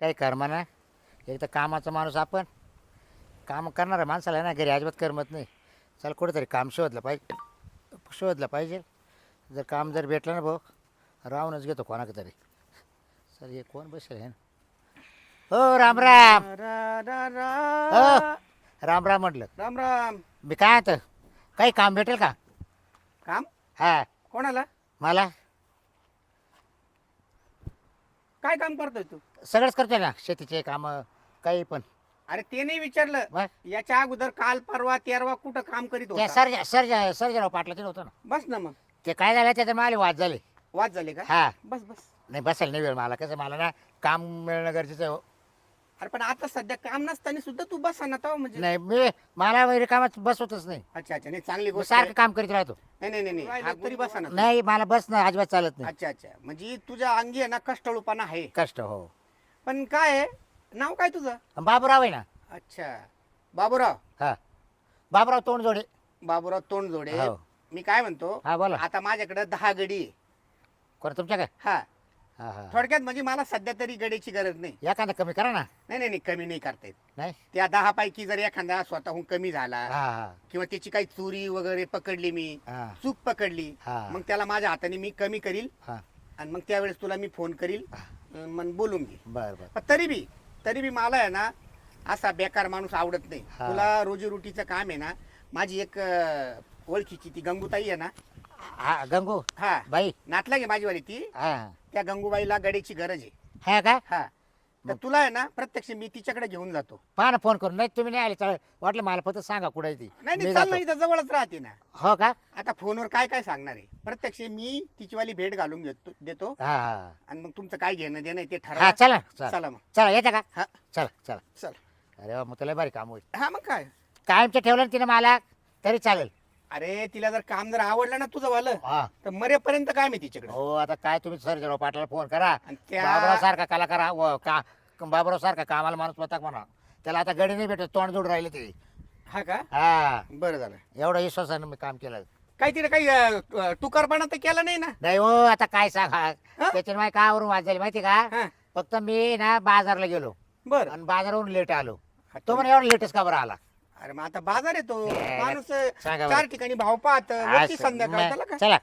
काही कर्मा ना एक तर कामाचा माणूस आपण. काम करणारा माणसाला आहे ना घरी अजिबात करमत नाही. चल कुठेतरी काम शोधलं पाहिजे. शोधलं पाहिजे. जर काम जर भेटलं ना भाऊ राहूनच घेतो कोणाकडे तरी. सर हे कोण बसेल आहे ना? हो राम राम. रा, रा, रा. हो राम राम म्हटलं. राम राम. मी काय आता? काही काम भेटेल का? काम? हा. कोणाला? मला? काय काम करतोय तू? सगळंच करतोय ना शेतीचे कामं काही पण. अरे ते नाही विचारलं. बस याच्या अगोदर काल परवा तेरवा कुठं काम करीत त्या होता? सर्जा सर्जा सर्जराव पाटलाचे होतं ना. बस ना मग. ते काय झालं त्याचे मला वाद झाले. वाद झाले का? हा. बस बस. नाही बसायला नाही वेळ मला. कसं मला ना काम मिळणं गरजेचं आहे हो. अरे पण आता सध्या काम नसताना सुद्धा तू बसा ना तो म्हणजे. नाही मी मला वगैरे कामात बसवतच नाही. अच्छा अच्छा. नाही चांगली मी गोष्ट सारखं. काम करीत राहतो. नाही नाही नाही, नाही. हा, तरी बसा ना नाही मला बसणं अजिबात चालत नाही. अच्छा अच्छा. म्हणजे तुझ्या अंगी आहे ना कष्टळूपणा आहे. कष्ट हो. पण काय आहे? नाव काय तुझं? बाबूराव आहे ना. अच्छा. बाबूराव? हा. बाबूराव तोंड जोडे बाबूराव तोंडजोडे. हो. मी काय म्हणतो? हा बोला. आता माझ्याकडे दहा गडी आहे. कोण तुमच्या काय? हा. हा हा. थोडक्यात म्हणजे मला सध्या तरी गडीची गरज नाही. एखादा कमी करा ना. नाही नाही नाही कमी नाही करता येत. नाही? त्या दहा पैकी जर एखादा स्वतःहून कमी झाला हा हा. किंवा त्याची काही चोरी वगैरे पकडली मी हा. चूक पकडली हा. मग त्याला माझ्या हाताने मी कमी करील हा. आणि मग त्यावेळेस तुला मी फोन करील मग बोलून घे. बर बर. पण तरी बी तरी बी मला आहे ना असा बेकार माणूस आवडत नाही. हा. तुला रोजीरोटीचं काम आहे ना माझी एक अं, ओळखीची ती गंगूताई आहे ना. हा गंगू. हा. बाई. नातला गे माझीवाली ती. हा. त्या गंगूबाईला गडीची गरज आहे. हा का? हा. तर तुला आहे ना प्रत्यक्ष मी तिच्याकडे घेऊन जातो. पहा ना फोन करून. नाही तुम्ही नाही आले चालेल. वाटलं मला फक्त सांगा कुठे आहे ती. नाही मी नाही चाल ना जातो. इथं जवळच राहते ना. हो का? आता फोनवर काय काय सांगणार आहे? प्रत्यक्ष मी तिचीवाली भेट घालून घेतो देतो. हा हा. आणि मग तुमचं काय घेणं देणं आहे ते हा ठरवा चला चला. चला मग. चला येते का? हा. चला चला. चल. अरे वा, मग तुला भारी काम होईल. हा मग काय? कायमचं ठेवलं ना तिने मला तरी चालेल. अरे तिला जर काम जर आवडलं ना तुझं वालं हा. तर मरेपर्यंत काय मी तिच्याकडे? हो आता काय तुम्ही सर्जराव पाटलाला फोन करा. आणि त्या बाबराव सारखा कलाकार हा, व का बाबराव सारखा कामाला माणूस होता का म्हणा. त्याला आता गडी नाही भेटत तोंड जोड राहिले ते. हा का? हा. बरं झालं. एवढं विश्वासानं मी काम केलं. काही तिने काही अं, तुकारपणा तर केला नाही ना? नाही हो आता काय सांगा? त्याच्याने माहिती कावरून वाद झाली माहिती का? हा. फक्त मी ना बाजारला गेलो. बरं. आणि बाजारावरून लेट आलो. तो म्हणे एवढा लेटच का बरं आला? अरे मग आता बाजार येतो हे, माणूस सांगा बरं. चार ठिकाणी भाव पाहत वरती असं, संध्याकाळ त्याला मग काय? चला.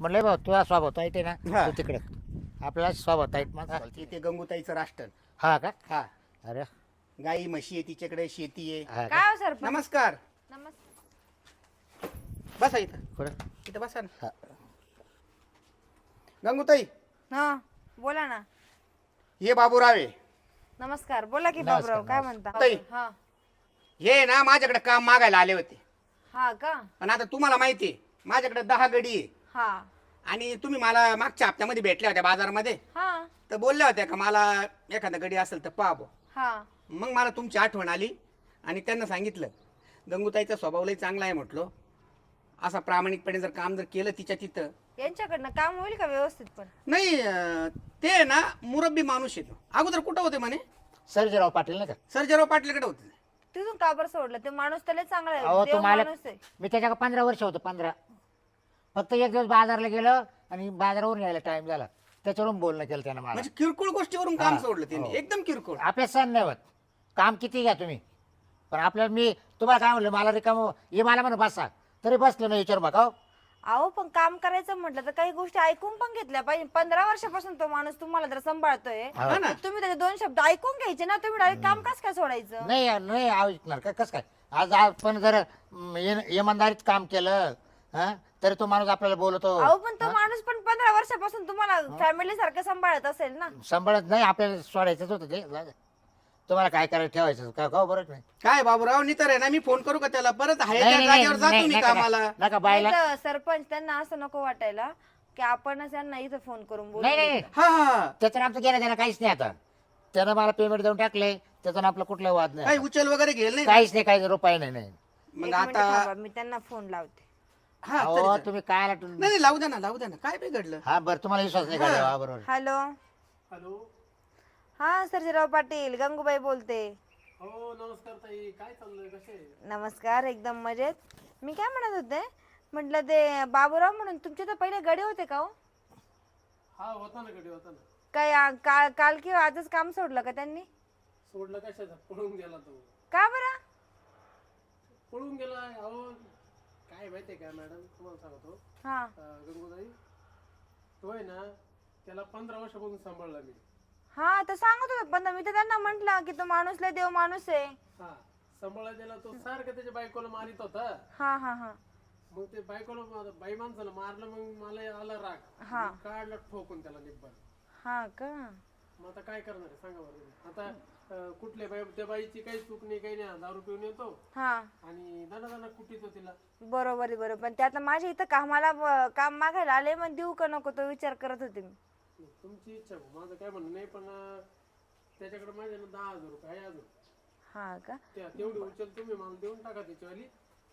म्हणलं भाऊ तुझा स्वभाव ताईट आहे ना हा. तू तिकडे. आपला स्वभाव ताईट माणसा तिथे गंगूताईचं राष्ट्र. हा का? हा. अरे. गाई म्हशी आहे तिच्याकडे शेती आहे. हा का? काय हो सरपंच? नमस्कार. नमस्कार. बसा इथं. कुठं? इथं बसा ना. हा. गंगूताई. हा बोला ना. हे बाबूराव आहे. नमस्कार बोला की नमस्कार, बाबराव काय. म्हणता? ताई. हा. हे ना माझ्याकडे काम मागायला आले होते. हा का? पण आता तुम्हाला माहिती आहे माझ्याकडे दहा गडी आहे. हा. आणि तुम्ही मला मागच्या हप्त्यामध्ये भेटल्या होत्या बाजारामध्ये. हा. तर बोलल्या होत्या का मला एखादा गडी असेल तर पाहा बुवा. हा. मग मला तुमची आठवण आली आणि त्यांना सांगितलं गंगूताईचा स्वभाव लई चांगला आहे म्हटलो. असा प्रामाणिकपणे जर काम जर केलं तिच्या तिथं. यांच्याकडनं काम होईल का व्यवस्थित पण? नाही अं, ते आहे ना मुरब्बी माणूस येतो अगोदर कुठं होते म्हणे? सर्जराव पाटील नाही का? सर्जेराव पाटलाकडे होते. तिथून का बरं सोडलं? ते माणूस त्याला चांगला अहो आहे. तो देव मला माणूस आहे. मी त्याच्या पंधरा वर्ष होतो पंधरा. फक्त एक दिवस बाजारला गेलो आणि बाजारावरून यायला टाइम झाला. त्याच्यावरून बोलणं केलं त्यानं मला. म्हणजे किरकोळ गोष्टीवरून काम हा, सोडलं त्यांनी हो. एकदम किरकोळ. आपल्या सण नाही होत. काम किती घ्या तुम्ही? पण आपल्याला मी तुम्हाला काय म्हणलं मला रिकाम हे मला म्हणून बसा. तरी बसलो नाही विचार बघा हो. अहो पण काम करायचं म्हटलं तर काही गोष्टी ऐकून पण घेतल्या पाहिजे. पंधरा वर्षापासून तो माणूस तुम्हाला जर सांभाळतोय हा. ना. तर तुम्ही त्याचे दोन शब्द ऐकून घ्यायचे ना. तुम्ही डायरेक्ट काम कस काय सोडायचं? नाही नाही ऐकणार का? कसं काय? आज आपण जर म, इमानदारीत काम केलं हा तरी तो माणूस आपल्याला बोलतो. अहो पण तो माणूस पण पंधरा वर्षापासून तुम्हाला फॅमिली सारखं सांभाळत असेल ना. सांभाळत नाही आपल्याला सोडायचंच होतं ते. तुम्हाला काय करायला ठेवायचं? का का बरं नाही? काय बाबूराव नाही तर आहे ना मी फोन करू का त्याला? परत आहे नाही, त्या नाही, जागेवर नाही, जातो मी नका, कामाला. नका, बायला. नाही तर सरपंच त्यांना असं नको वाटायला की आपणच यांना इथं फोन करून बोलू. नाही नाही हा हा त्याच्यानं आमचं गेलं त्यानं काहीच नाही आता. त्यानं मला पेमेंट देऊन टाकले त्याच्यानं आपला कुठला वाद नाही काही. उचल वगैरे घेल नाही? काहीच नाही काही रुपये नाही नाही. मग एक मिनिट आता थांबा, मी त्यांना फोन लावते. हा अहो, तरी चालेल. तुम्ही काय नाही नाही लावू द्या ना लावू द्या ना. काय बिघडलं? हा बरं तुम्हाला विश्वास नाही का हा, बरोबर. हॅलो. हॅलो. हा सर्जीराव पाटील गंगूबाई बोलते. हो नमस्कार ताई. काय चाललंय? कसे नमस्कार एकदम मजेत. मी काय म्हणत होते? म्हटलं ते बाबूराव म्हणून तुमचे तर पहिले गडे होते का हो? हा होता ना गडी होता ना. काय आ- काल काल किंवा आजच काम सोडलं का त्यांनी? सोडलं कशाचा? पळून गेला तो. का बरं? पळून गेला अहो काय माहितीये का मॅडम? तुम्हाला सांगतो. हा. अं, गंगूताई तो आहे ना त्याला पंधरा वर्षापासून सांभाळला मी. हा तर सांगत होत पण मी तर त्यांना म्हंटल की तो माणूस लय देव माणूस आहे. हा त्याला तो सारखं त्याच्या बायकोला मारित होता. हा हा हा. मग ते बायकोला मा- बाई माणसाला मारलं मग मला आला राग. हा. मी काढलं ठोकून त्याला निब्बर हा का? मग आता काय करणार आहे? सांगा बरं. तुम्ही. आता अं, कुठल्या बाई त्या बाईची काही चूक नाही काही नाही. दारू पिऊन येतो. हा. आणि दाना दाना कुटीतो तिला? बरोबर आहे बरोबर. पण ते आता माझ्या इथं कामाला ब- काम मागायला आले मग देऊ का नको तो विचार करत होते मी. तुमची इच्छा भाऊ. माझं काय म्हणणं नाही पण त्याच्याकडे माझे ना दहा हजार रुपये आहे अजून. हा का? त्या तेवढी उचल तुम्ही मला देऊन टाका त्याच्यावाली.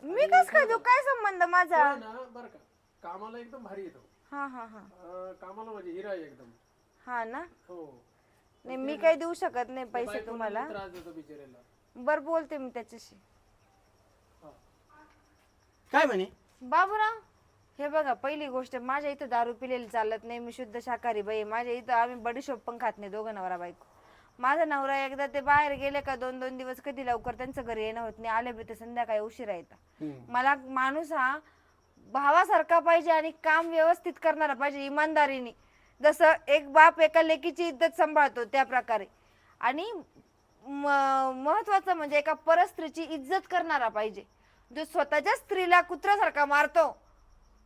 मी कस काय देऊ? काय संबंध माझा? तो ना बरं का. कामाला एकदम भारी येतो. हा हा हा. अं, कामाला म्हणजे हिरा आहे एकदम. हा ना? हो. नाही मी काही देऊ शकत नाही पैसे बायकोला तुम्हाला. लई त्रास देतो बिचाऱ्याला. बर बोलते मी त्याच्याशी. काय म्हणे? बाबूराव? हे बघा पहिली गोष्ट माझ्या इथं दारू पिलेली चालत नाही मी शुद्ध शाकाहारी बाई आहे. माझ्या इथं आम्ही बडीशोप पण खात नाही दोघं नवरा बायको. माझा नवरा एकदा ते बाहेर गेले का दोन दोन दिवस कधी लवकर त्यांचं घरी येणं होत नाही. आले बी ते संध्याकाळी उशिरा येतात. मला माणूस हा भावासारखा पाहिजे आणि काम व्यवस्थित करणारा पाहिजे इमानदारीने. जसं एक बाप एका लेकीची इज्जत सांभाळतो त्या प्रकारे. आणि म- महत्वाचं म्हणजे एका परस्त्रीची इज्जत करणारा पाहिजे. जो स्वतःच्या स्त्रीला कुत्र्यासारखा मारतो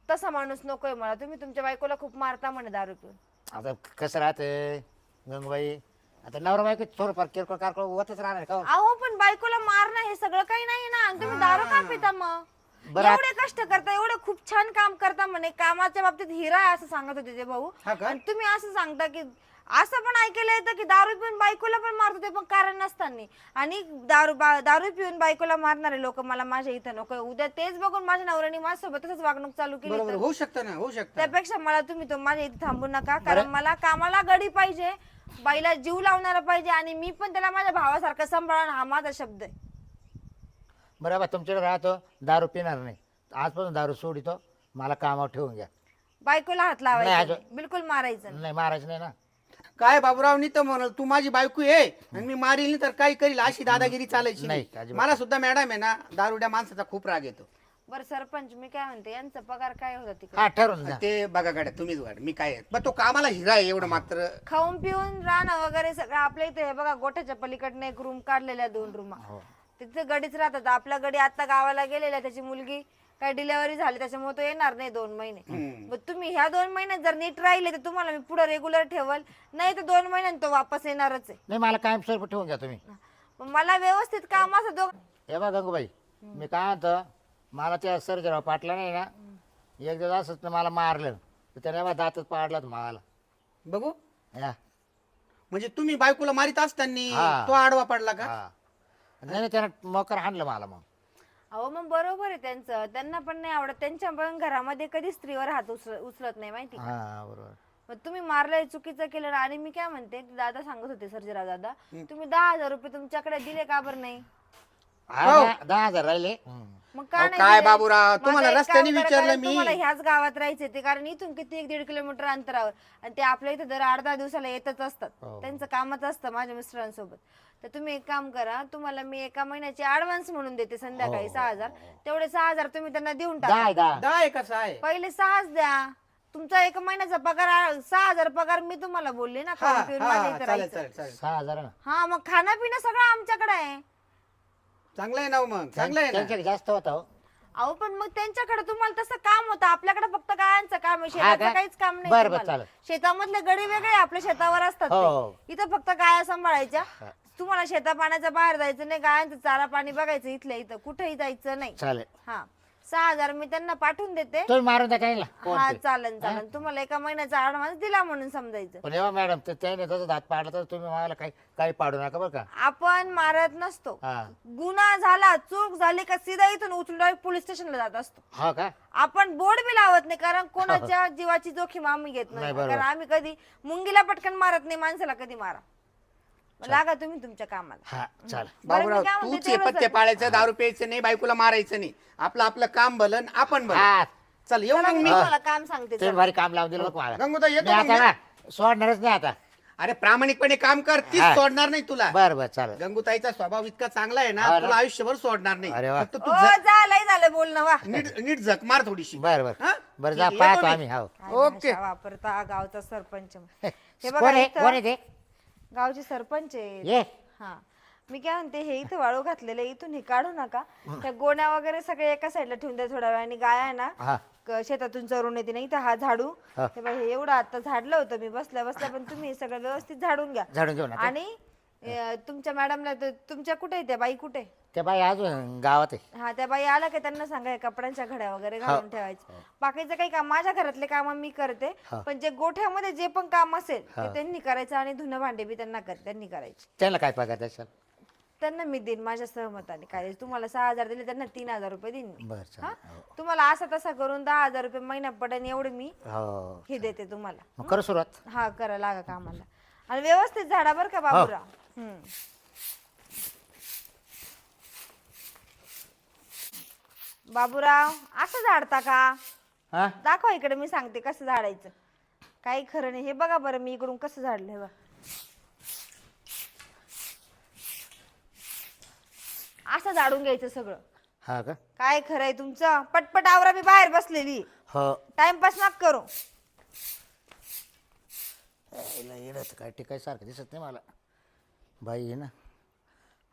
तसा माणूस नकोय मला. तुम्ही तुमच्या बायकोला खूप मारता म्हणे दारू पिऊन आता कसं राहते? गंगूबाई आता नवरा बायको थोडंफार किरकोळ कारकोळ होतच राहणार का हो? अहो पण बायकोला मारणं हे सगळं काही नाही ना. आणि तुम्ही दारू का पिता मग? बरं, एवढे कष्ट करता एवढे खूप छान काम करता म्हणे. कामाच्या बाबतीत हिरा आहे असं सांगत होते ते भाऊ. हा का? आणि तुम्ही असं सांगता की असं पण ऐकायला येतं की दारू पिऊन बायकोला पण मारतो ते पण कारण नसताना. आणि दारू बा- दारू पिऊन बायकोला मारणारे लोक मला माझ्या इथं नको. उद्या तेच बघून माझ्या नवऱ्याने माझ्यासोबत तसंच वागणूक चालू केली बरोबर तर. होऊ शकतं ना होऊ शकतं. त्यापेक्षा मला तुम्ही तो माझ्या इथे थांबू नका कारण मला कामाला गडी पाहिजे. बाईला जीव लावणारा पाहिजे आणि मी पण त्याला माझ्या भावासारखं सांभाळणं हा माझा शब्द आहे. बरोबर तुमच्याकडे राहतो दारू पिणार नाही. आजपासून दारू सोडितो. मला कामावर ठेवून घ्या. बायकोला हात लावायचा नाही. बिलकुल मारायचं नाही. नाही मारायचं नाही ना. काय बाबूरावनी तर म्हणाल तू माझी बायको आहे. आणि मी मारील नाही तर काय करील? अशी दादागिरी चालायची नाही, नाही अजिबात. मला सुद्धा मॅडम आहे ना दारुड्या माणसाचा खूप राग येतो. बरं सरपंच मी काय म्हणते यांचा पगार काय होता तिकडे? हा ठरवून ते बघा गाड्या तुम्हीच गाड मी काय आहे. पण तो कामाला हिरा आहे एवढं मात्र. खाऊन पिऊन राहणं वगैरे सगळं आपल्या इथे हे बघा गोठ्याच्या पलीकडनं एक रूम काढलेल्या दोन रूम हो. तिथे गडीच राहतात. आपला गडी आता गावाला गेलेला त्याची मुलगी काय डिलेव्हरी झाली त्याच्यामुळे तो येणार नाही दोन महिने. मग तुम्ही ह्या दोन महिन्यात जर नीट राहिले तर तुम्हाला मी पुढे रेग्युलर ठेवल. नाही तर दोन महिन्यात तो वापस येणारच आहे. नाही मला कायम स्वरूप ठेवून घ्या तुम्ही. मग मला व्यवस्थित काम असं दोघ हे बघा गंगूबाई मी काय म्हणतो मला त्या सर्जराव पाटला नाही ना. एकदा असंच ना मला मारलं. तर त्याने बा दातच पाडला मला. बघू. या. म्हणजे तुम्ही बायकोला मारित असताना हा. तो आडवा पडला का? हा. नाही नाही त्यानं मोकर हाणलं मला मग. अहो मग बरोबर आहे त्यांचं. त्यांना पण नाही आवडत. त्यांच्या पण घरामध्ये कधी स्त्रीवर हात उचल- उचलत नाही माहिती का? हा बरोबर. मग तुम्ही मारलंय चुकीचं केलं. ना आणि मी काय म्हणते दादा सांगत होते सर्जेराव दादा तुम्ही दहा हजार रुपये तुमच्याकडे दिले का बरं नाही? हो. दहा- दहा हजार राहिले. हम्म. मग का अहो, नाही काय? बाबूराव, माझं तुम्हाला एक रस्त्याने करा, विचारलं कारण मी. तुम्हाला ह्याच गावात राहायचे ते कारण इथून किती एक दीड किलोमीटर अंतरावर. आणि ते आपल्या इथं दर अर्धा दिवसाला येतच असतात. हो. त्यांचं कामच असतं माझ्या मिस्टरांसोबत. तर तुम्ही एक काम करा तुम्हाला मी एका महिन्याची ऍडव्हान्स म्हणून देते संध्याकाळी सहा हजार. तेवढे सहा हजार तुम्ही त्यांना देऊन टाका. दहा आहे, दहा दहा आहे कसा आहे? पहिले सहाच द्या. तुमचा एक महिन्याचा पगार आ- सहा हजार पगार मी तुम्हाला बोलली ना हा खाऊन पिऊन हा माझ्या इथं चालेल राहायचं. चालेल चालेल. सहा हजार ना हा मग खाणं पिणं सगळं आमच्याकडे आहे. चांगलं आहे ना हो मग चांगलं आहे ना त्यांच्याकडे जास्त होता हो अहो पण मग त्यांच्याकडे तुम्हाला तसं काम होतं आपल्याकडे फक्त गायांचं काम आहे शेताचं का? काहीच काम नाही बरं, बरं, तुम्हाला. चालेल. शेतामधले गडी वेगळे आपल्या शेतावर असतात हो. ते. इथं फक्त गाया सांभाळायच्या तुम्हाला शेता पाण्याच्या बाहेर जायचं नाही गायांचं चारा पाणी बघायचं इथल्या इथं कुठेही जायचं नाही चालेल हा सहा हजार मी त्यांना पाठवून देते. तुम्ही मारून द्या हा चालन चालन तुम्हाला एका महिन्याचा ऍडव्हान्स दिला म्हणून समजायचं. पण एव्हा मॅडम तर त्याने दात पाडला तर तुम्ही मला काही काही पाडू नका बरं का? आपण मारत नसतो. हा. गुन्हा झाला चूक झाली का सीधा इथून उचलून direct पोलीस स्टेशनला जात असतो. हा का? आपण बोर्ड बी लावत नाही कारण कोणाच्या जीवाची जोखीम आम्ही घेत नाही. नाही, बरोबर. कारण आम्ही कधी मुंगीला पटकन मारत नाही माणसाला कधी मारा. लागा तुम्ही तुमच्या कामाला. हा बरं, मी बाबूराव काय म्हणते तूच तेवढंच पत्ते पाळायचं दारू प्यायचं नाही बायकोला मारायचं नाही. आपलं आपलं काम भलन आपण भलं हा. चल येऊ चला, मग मी. मी तुम्हाला काम सांगते तुम्ही चला. भारी काम लावून दिलं बघ मला. गंगूताई, येतो मी मग आता मी. ना सोडणारच नाही आता. अरे प्रामाणिकपणे काम कर तीच हा. सोडणार नाही तुला. बरं बरं चालेल. गंगूताईचा स्वभाव इतका चांगला आहे हा ना. तुला आयुष्यभर सोडणार नाही. अरे वा. फक्त तू ओ झक- झालंय झालं बोलणं वा. नीट नीट झक मार थोडीशी. बरं बरं. हा? बरं ठीक जा पाहतो मी. आम्ही हो. काय ओके. भाषा वापरता गावचा सरपंच. हे कोण बघा आहे? इथं कोण आहे ते? गावचे सरपंच आहे ये हा. मी काय म्हणते हे इथं वाळू घातलेले इथून हे काढू नका. त्या गोण्या वगैरे सगळे एका साईडला ठेवून द्या थोड्या वेळाने. गाय आहे ना हा. क- शेतातून चरून येते नाही तर हा झाडू. हा. हे बघ हे एवढं आता झाडलं होतं मी बसल्या बसल्या पण तुम्ही हे सगळं व्यवस्थित झाडून घ्या. झाडून घेऊ ना आणि अं, तुमच्या मॅडमला तर- तुमच्या कुठे आहे त्या बाई कुठे? त्या बाई अजून गावात आहे. हा त्या बाई आल्या का त्यांना सांगा हे कपड्यांच्या घड्या वगैरे घालून ठेवायचं बाकीचं काही काम माझ्या घरातले काम मी करते हा. पण जे गोठ्यामध्ये जे पण काम असेल ते त्यांनी करायचं आणि धुणं भांडे बी त्यांना कर त्यांनी करायचे. त्याला काय पगार त्यांना मी देईन माझ्या सहमताने काय तुम्हाला सहा हजार दिले त्यांना तीन हजार रुपये देईन मी. बरं हा? चालेल तुम्हाला असा तसा करून दहा हजार रुपये महिना पडेल एवढे मी हो हे देते तुम्हाला. मग करू सुरुवात. हा करा लागा कामाला. आणि व्यवस्थित झाडा बरं का बाबूराव. हम्म. बाबूराव असं झाडता का? हा? दाखवा इकडे मी सांगते कसं झाडायचं. काही खरं नाही. हे बघा बरं मी इकडून कसं झाडलं हे बघा. असं झाडून घ्यायचं सगळं. हा का? काय खरंय तुमचं? पटपट आवरा मी बाहेर बसलेली. हो. टाइमपास नका करू. यायला येणं तर काय टिकाय सारखं दिसत नाही मला. बाई आहे ना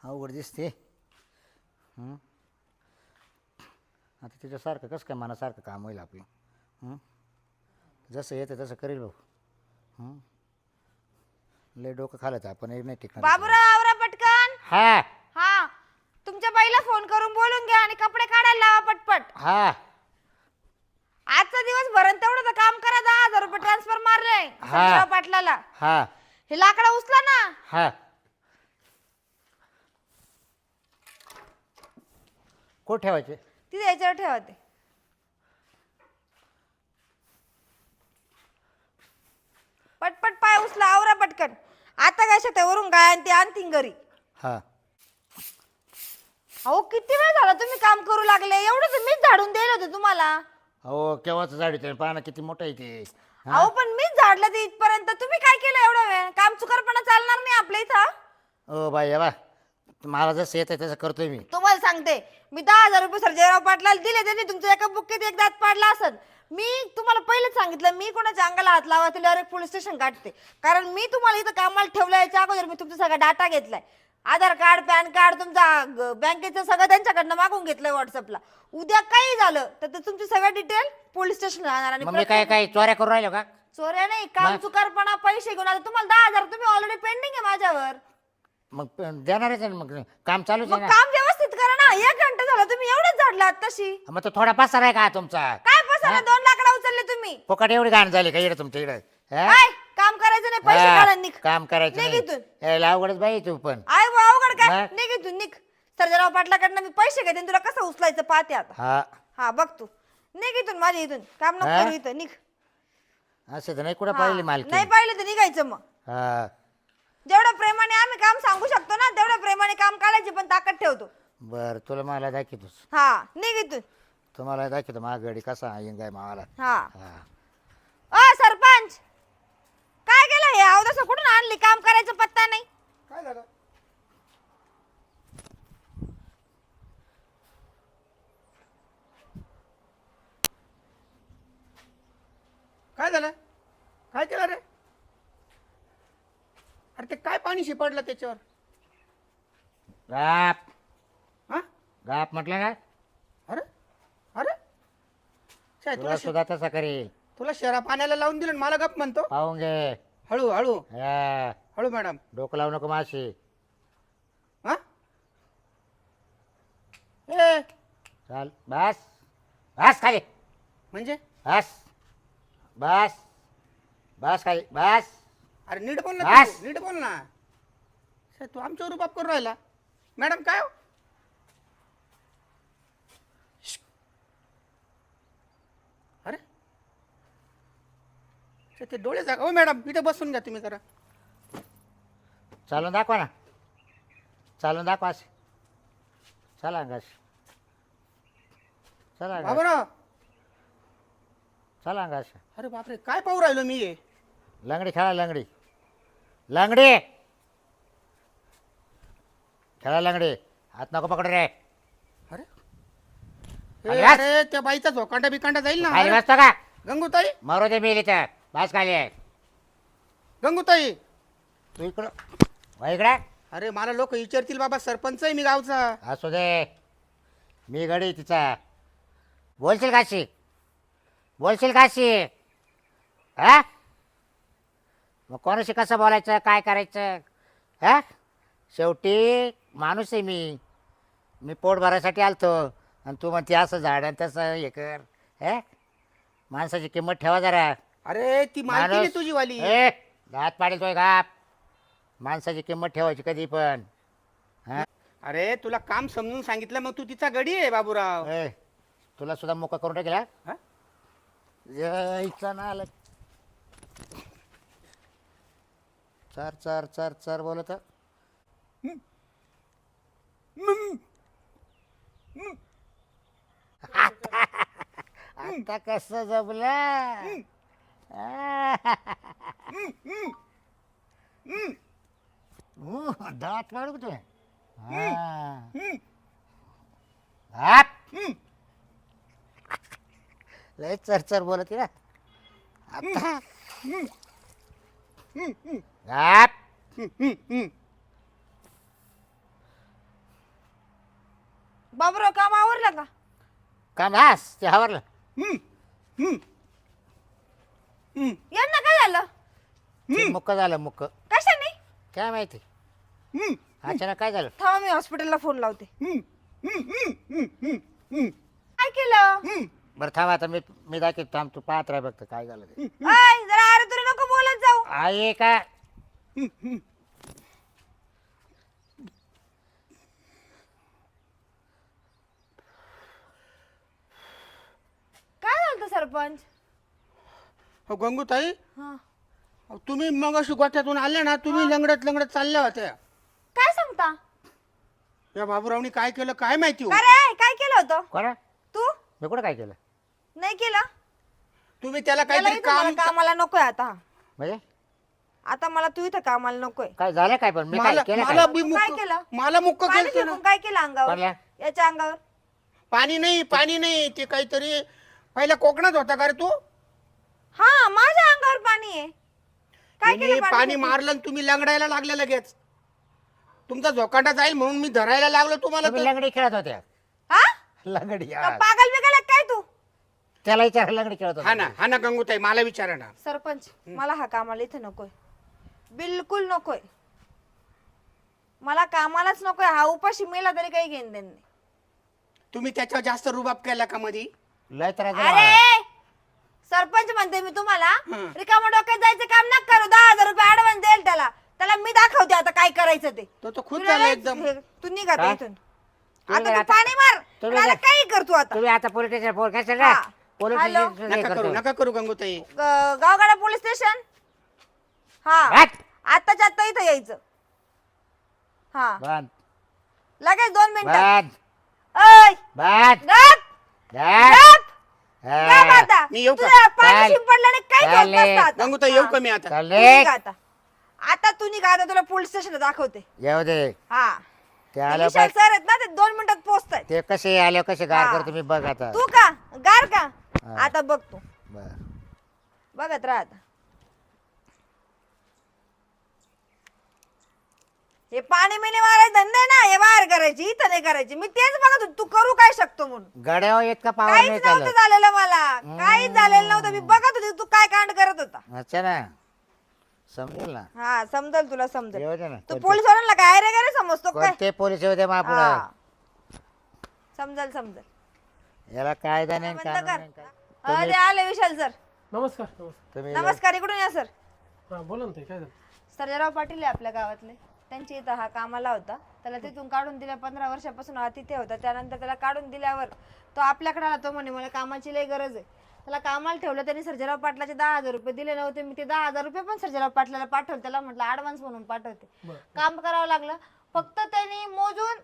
अवघड दिसते. हं? आता तिच्यासारखं कसं काय मनासारखं काम होईल आपलं? हं? जसं येतं तसं करेल भाऊ. हं? लय डोकं खालत आपण हे नाही टिकणार. बाबूराव आवरा पटकन. हा. हा. तुमच्या बाईला फोन करून बोलून घ्या आणि कपडे काढायला लावा पटपट. हा. आजचा दिवस भरण तेवढं काम करा दहा हजार रुपये ट्रान्सफर मारले पाटलाला. हा. हे लाकडा उचला ना. हा. कोण ठेवायचे? तिथे याच्यावर ठेवा ते पटपट पाय उचला आवरा पटकन. आता काय शेतावरून गाय आणि ते आणतीन घरी. हा. अहो किती वेळ झाला तुम्ही काम करू लागले? एवढं तर मीच झाडून दिलं होतं तुम्हाला. हो केव्हाच झाडी ते? पाहणं किती मोठं आहे ते. अहो पण मीच झाडलं ते इथपर्यंत. तुम्ही काय केलं एवढा वेळ? काम चुकारपणा चालणार नाही आपल्या इथं. ओ बाई बा. मला जसं येतं तसं करतोय मी. तुम्हाला सांगते मी दहा हजार रुपये सर्जेराव पाटलाला दिले त्यांनी तुमच्या एका बुक्कीत एक दात पाडला असत मी तुम्हाला पहिलेच सांगितलं मी कोणाच्या अंगाला हात लावा ते डायरेक्ट पोलीस स्टेशन काढते कारण मी तुम्हाला इथं कामाला ठेवलं याच्या अगोदर मी तुमचा सगळा डाटा घेतलाय. आधार कार्ड पॅन कार्ड तुमचा ग- बँकेचं सगळं त्यांच्याकडनं मागून घेतलंय व्हॉट्सअपला उद्या काही झालं तर ते तुमची सगळं डिटेल पोलीस स्टेशनला जाणार आणि मग मी काय काय चोऱ्या करून राहिलो का? चोऱ्या नाही काम मग? चुकारपणा पैसे घेऊन आता तुम्हाला दहा हजार तुम्ही ऑलरेडी पेंडिंग आहे माझ्यावर. मग देणारच आहे ना मग काम चालूच मग आहे ना? काम व्यवस्थित करा ना. एक घंटा झाला तुम्ही एवढंच झाडलात तशी मग तो थोडा पसार आहे का तुमचा? काय पसारा? दोन लाकडा उचलले तुम्ही. फुकट एवढी घाण झाली का? इकडे तुमच्या इकडे. काय करायचं नाही पैसे काढा निघ. काम करायचं नाही. इथून. यायला अवघडच बाई तू पण. आय बुवा, अवघड काय? मग? निघ इथून निघ. सर्जराव पाटलाकडनं मी पैसे घेते आणि तुला कसं उचलायचं पाहते आता. हा. हा बघ तू. निघ इथून माझ्या इथून. काम नको हा? करू इथं निघ. असं तर नाही कुठं हा. पाहिली मालकी? नाही पाहिलं तर निघायचं मग. हा. जेवढ्या प्रेमाने आम्ही काम सांगू शकतो ना तेवढ्या प्रेमाने काम काढायची पण ताकद ठेवतो. बर तुला मला दाखवतोस. हा निघ इथून. तुम्हाला दाखवतो माझा गडी कसा येईन काय मावाला. हा. हा अ सरपंच केलं हे अवदस कुठून आणली? काम करायचं पत्ता नाही. काय झालं? काय झालं? काय केलं रे? अरे ते काय पाणी शिपडलं त्याच्यावर? गाप. हा? गाप म्हटलं ना? अरे? अरे? छे, तुला तुला शे- सुद्धा तसा करेल. तुला शरा पाण्याला लावून दिलं आणि मला गप म्हणतो? पाहून घे. हळू हळू. हा, हळू मॅडम. डोकं लावू नको माशी हा? ए. चाल बस. बस खाली. म्हणजे? बस. बस. बस खाली. बस. अरे नीट बोल ना बस. नीट बोल ना. तू आमच्यावर रुबाब करून राहिला. मॅडम काय हो? ते डोळे जागा हो मॅडम इथे बसून घ्या तुम्ही जरा. चालून दाखवा ना. चालून दाखवा असे. चला अंगाश. चला अंगाश. बाबराव. चला अंगाश. अरे बापरे काय पाहू राहिलो मी हे? लंगडी खेळा लंगडी. लंगडी! खेळा लंगडी. हात नको पकड रे. अरे? त्या बाईचा झोकांडा बिकांडा जाईल ना. खाली अरे, बसतो का? गंगूताई? मारू दे मी इथं. बस खाली आहे. गंगूताई! तू इकडं वळ इकडे. अरे मला लोक विचारतील बाबा सरपंच आहे मी गावचा. असू दे. मी गडी तिचा. बोलशील काशी बोलशील काशी हा? मग कोणाशी कसं बोलायचं काय करायचं? हा? शेवटी माणूस आहे मी. मी पोट भरायसाठी आलतो. आणि तू म्हणते असं झाड आणि तसं हे कर. हे? माणसाची किंमत ठेवा जरा. अरे ती माणूस- तुझी वाली ए, दात पाडेल तोय गाप. माणसाची किंमत ठेवायची कधी पण. हा? अरे तुला काम समजून सांगितलं मग तू तिचा गडी आहे बाबूराव. ए तुला सुद्धा मोका करून टाकेला? हा? यायचा ना आलं. चार चार चार चार बोलत. आता कस जमलं? दात तू हात लय चर चर बोलत ना आता हात बाबूराव काम आवरलं का? काम हास ते आवरलं. यांना काय झालं? ते मुक्क झालं मुक्क कशाने? काय माहिती? अचानक काय झालं? थांबा मी हॉस्पिटलला फोन लावते. काय केलं? बरं थांब आता मी मी दाखव थांब तू पाहत राह बघत काय झालं ते. आय जरा अरे तुला नको बोलत जाऊ. आहे का? काय झालं सरपंच? हो गंगूताई? हा. अहो, तुम्ही मग अशी गोठ्यातून आल्या ना तुम्ही लंगडत लंगडत चालल्या होत्या. काय सांगता? या बाबूरावनी काय केलं काय माहिती हो? काय रे काय केलं होतं? कोणा? तू? मी कुठं काय केलं? नाही केलं? तुम्ही त्याला त्याला काहीतरी इथं मला काम कामाला नकोय आता. म्हणजे? आता मला तू इथं कामाला नकोय. काय झालं काय पण? मी काय मला केलं मला काय बी तू काय मुक्क केलं? मला मुक्क पाणी केलं फेकून काय केलं अंगावर? याच्या अंगावर? पाणी नाही पाणी नाही ते काहीतरी पहिल्या कोकणात होता का रे तू? हा माझ्या अंगावर पाणी आहे. काय तिने पाणी? मारलं आणि तुम्ही लंगडायला लागले लगेच. तुमचा झोकांडा जाईल म्हणून मी धरायला लागलो तुम्हाला तुम्ही तर. लंगडी खेळत होत्या हा? लंगडी का. पागल बिगल काय तू? त्याला विचार लंगडी खेळत हा होता ना हा ना गंगूताई मला विचारा ना. सरपंच मला हा कामाला इथं नकोय. बिलकुल नकोय. मला कामालाच नकोय हा उपाशी मेला तरी काही घेण देण नाही. तुम्ही त्याच्यावर जास्त रुबाब केला का मधी? लय त्रास मला. अरे! सरपंच म्हणते मी तुम्हाला हं. रिकामा डोक्यात जायचं काम नका करू दहा हजार रुपये ऍडव्हान्स देईल त्याला. त्याला मी दाखवते आता काय करायचं ते. तो तो तुला झाला एकदम. हे, तू निघा आता काय? इथून. आता तू आता- पाणी मार. आणि आता आता- काही आता. तुम्ही आता पोलीस स्टेशन फोन ना? हा. Police hello? स्टेशन हे नका करू करतो. नका करू गंगूताई. ग- गावगाडा पोलीस स्टेशन हा. हट. आत्ताच्या आत्ता इथं यायचं. हा. बंद. लगेच दोन मिनिटं. बंद. ऐ बंद. गप गप. हा. गप आता मी येऊ का? तुझ्या पाणी चाल. शिंपडल्याने काही होत चालले. नसतं आता. गंगूताई येऊ. का मी आता चल तू. निघ आता आता तू निघा आता तुला पोलीस स्टेशनला दाखवते येऊ दे हा ते ते आलं विशाल पाय सर आहेत ना ते दोन मिनिटात पोहोचतायत ते कसे आले कसे गार हा. करतो मी बघ आता तू का गार का हा. आता बघ तू बर बघत राहा आता हे पाणी मिनी मारायचे धंदे ना हे बाहेर करायची इथं नाही करायची. मी तेच बघत होते, तू करू काय शकतो म्हणून? गड्यावर इतका पावर नाही काहीच नव्हतं चालत? झालेलं मला. काहीच झालेलं नव्हतं. मी बघत होते तू काय कांड करत होता. अच्छा ना. समजेल ना? हा समजल तुला समजल. येऊ दे ना तू पोलीस वाल्यांना काय रे रे समजतो काय कोणते पोलीस येऊ दे हा. समजल समजल. याला कायदा नाही बंद कानून कर. नाही काय. अरे आले विशाल सर. नमस्कार नमस्कार. तुम्ही नमस्कार इकडून या सर. हा बोला ना ताई काय झालं? सर्जेराव पाटील आहे आपल्या गावातले. त्यांची इथं हा कामाला होता. त्याला तिथून काढून दिल्या पंधरा वर्षापासून हा तिथे होता. त्यानंतर त्याला काढून दिल्यावर तो आपल्याकडे आला तो म्हणे मला कामाची लई गरज आहे. त्याला कामाला ठेवलं त्यांनी सर्जेराव पाटलाचे दहा हजार रुपये दिले नव्हते. मी ते दहा हजार रुपये पण सर्जेराव पाटलाला पाठवले. त्याला म्हटलं ऍडव्हान्स म्हणून पाठवते. काम करावं लागलं. फक्त त्यांनी मोजून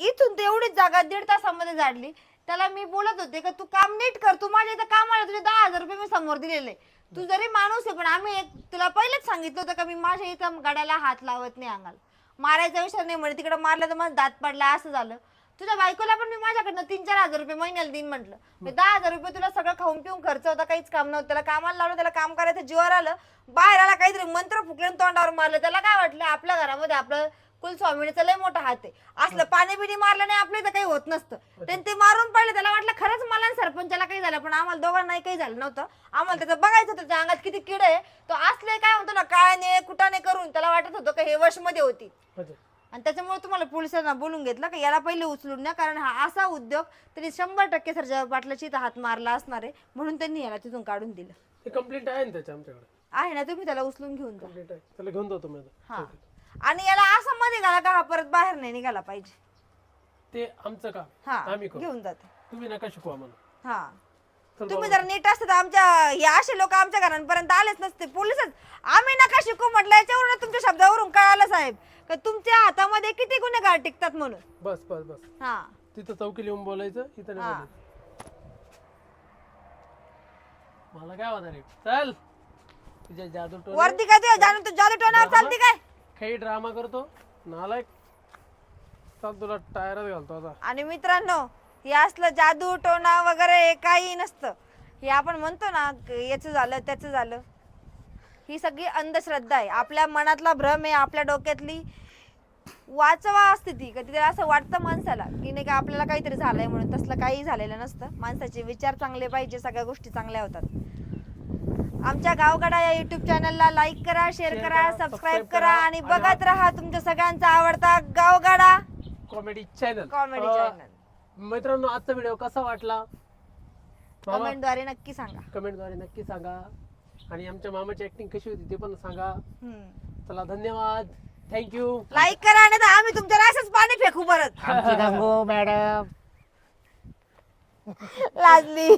इथून तेवढीच जागा दीड तासामध्ये झाडली त्याला मी बोलत होते का तू काम नीट कर. तू माझ्या इथं कामाला तुझे दहा हजार रुपये मी समोर दिलेले. तू जरी माणूस आहे पण आम्ही एक तुला पहिलेच सांगितलं होतं का मी माझ्या इथं गाड्याला हात लावत नाही अंगाला. मारायचा विषय नाही म्हणे तिकडे मारलं तर माझा दात पडला असं झालं. तुझ्या बायकोला पण मी माझ्याकडनं तीन चार हजार रुपये महिन्याला दिन म्हटलं. मी दहा हजार रुपये तुला सगळं खाऊन पिऊन खर्च होता काहीच काम नव्हतं. त्याला कामाला लावलं त्याला काम करायचं जीवावर आलं. बाहेर आला काहीतरी मंत्र फुकलं आणि तोंडावर मारलं. त्याला काय वाटलं? आपल्या घरामध्ये आपलं कुलस्वामीचा लय मोठा हात आहे. असलं पाणी बिणी मारलं नाही आपल्या इथं काही होत नसतं. त्यांनी ते मारून पडले त्याला वाटलं खरंच मला आणि सरपंचाला काही झालं पण आम्हाला दोघांनाही काही झालं नव्हतं. आम्हाला त्याचं बघायचं होतं त्याच्या अंगात किती किड आहे. तो असले काय म्हणतो ना काळ्याने कुटाने करून त्याला वाटत होतं का हे वशमध्ये होती. आणि त्याच्यामुळे तुम्हाला पोलिसांना बोलून घेतलं की याला पहिले उचलून द्या कारण हा असा उद्योग त्यांनी शंभर टक्के सरजा पाटलाची हात मारला असणार आहे म्हणून त्यांनी याला तिथून काढून दिलं. ते कंप्लेंट आहे ना त्याच्या आमच्याकडे? आहे ना तुम्ही त्याला उचलून घेऊन जा. कंप्लेंट आहे. त्याला घेऊन जातो मी आता. हा. आणि याला असं मध्ये घाला का हा परत बाहेर नाही निघाला पाहिजे? ते आमचं काम. हा आम्ही करू. घेऊन जाते. तुम्ही नका शिकवा मला हा. चल तुम्ही जर नीट असते तर आमच्या हे असे लोक आमच्या घरांपर्यंत आलेच नसते. पोलिसच आम्ही नका शिकू म्हटलं याच्यावरून तुमच्या शब्दावरून कळालं साहेब. का तुमच्या हातामध्ये किती गुन्हेगार टिकतात म्हणून? बस बस बस. हा. तिथं चौकी लिहून बोलायचं इथं नाही हा. बोलायचं. मला काय होणार आहे? चल. तुझ्या जादू टोन वरती काय तुझ्या जाणून तू जादू टोनावर चालती काय? काही ड्रामा करतो. नालायक चल तुला टायरच घालतो आता. आणि मित्रांनो हे असलं जादू टोना वगैरे हे काही नसतं. हे आपण म्हणतो ना याचं झालं त्याचं झालं. ही सगळी अंधश्रद्धा आहे. आपल्या मनातला भ्रम आहे आपल्या डोक्यातली वाचवा असते ती. कधी त्याला असं वाटतं माणसाला की नाही का आपल्याला काहीतरी झालंय म्हणून. तसलं काही झालेलं नसतं. माणसाचे विचार चांगले पाहिजे सगळ्या गोष्टी चांगल्या होतात. आमच्या गावगडा या युट्यूब चॅनलला लाईक करा शेअर करा करा, सबस्क्राईब करा आणि बघत राहा तुमच्या सगळ्यांचा आवडता Gavgada. Comedy channel comedy channel मित्रांनो आजचा व्हिडिओ कसा वाटला? कमेंटद्वारे नक्की सांगा. कमेंटद्वारे नक्की सांगा. आणि आमच्या मामाची ऍक्टिंग कशी होती ते पण सांगा. चला धन्यवाद. थँक्यू लाईक करा आणि आम्ही तुमच्या असंच पाणी फेकू परत. मॅडम. लाजली.